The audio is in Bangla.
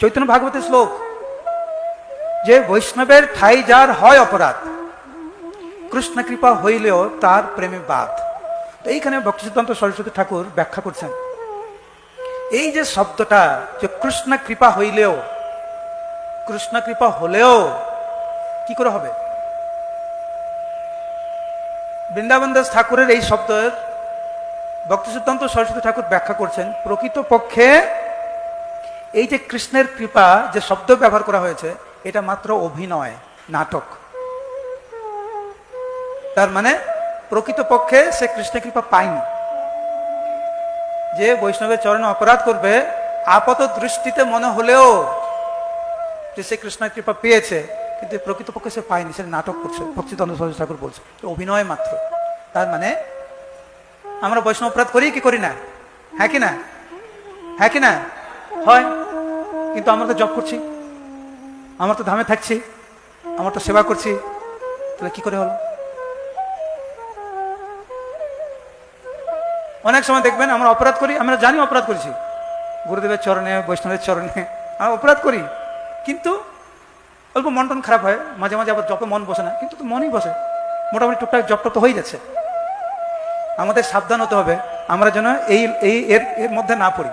চৈতন্য ভাগবতের শ্লোক, যে বৈষ্ণবের ঠাই যার হয় অপরাধ, কৃষ্ণ কৃপা হইলেও তার প্রেমে বাদ তো এইখানে ভক্তি সিদ্ধান্ত সরস্বতী ঠাকুর ব্যাখ্যা করছেন। এই যে শব্দটা যে কৃষ্ণ কৃপা হইলেও, কৃষ্ণ কৃপা হলেও কি করে হবে? বৃন্দাবন দাস ঠাকুরের এই শব্দের ভক্তি সিদ্ধান্ত সরস্বতী ঠাকুর ব্যাখ্যা করছেন প্রকৃত পক্ষে এই যে কৃষ্ণের কৃপা, যে শব্দ ব্যবহার করা হয়েছে, এটা মাত্র অভিনয়, নাটক। তার মানে প্রকৃতপক্ষে সে কৃষ্ণ কৃপা পায়নি। যে বৈষ্ণবের চরণে অপরাধ করবে, আপাত দৃষ্টিতে মনে হলেও যে সে কৃষ্ণের কৃপা পেয়েছে, কিন্তু প্রকৃতপক্ষে সে পায়নি। সে নাটক করছে ভক্তিতন্ত্র সরস্বতী ঠাকুর বলছে। অভিনয় মাত্র। তার মানে আমরা বৈষ্ণব অপরাধ করি, কি করি না? হ্যাঁ কি না? হ্যাঁ কি না? হয়। কিন্তু আমরা তো জব করছি। আমরা তো ধামে থাকছি। আমরা তো সেবা করছি। তাহলে কি করে হলো? অনেক সময় দেখবেন আমরা অপরাধ করি, আমরা জানি অপরাধ করেছি। গুরুদেবের চরণে, বৈষ্ণবের চরণে, আমরা অপরাধ করি। কিন্তু অল্প মন টন খারাপ হয়, মাঝে মাঝে আবার জপে মন বসে না। কিন্তু তো মনই বসে। মোটামুটি টুকটাক জপটা তো হয়ে যাচ্ছে। আমাদের সাবধান হতে হবে। আমরা যেন এই এর এর মধ্যে না পড়ি।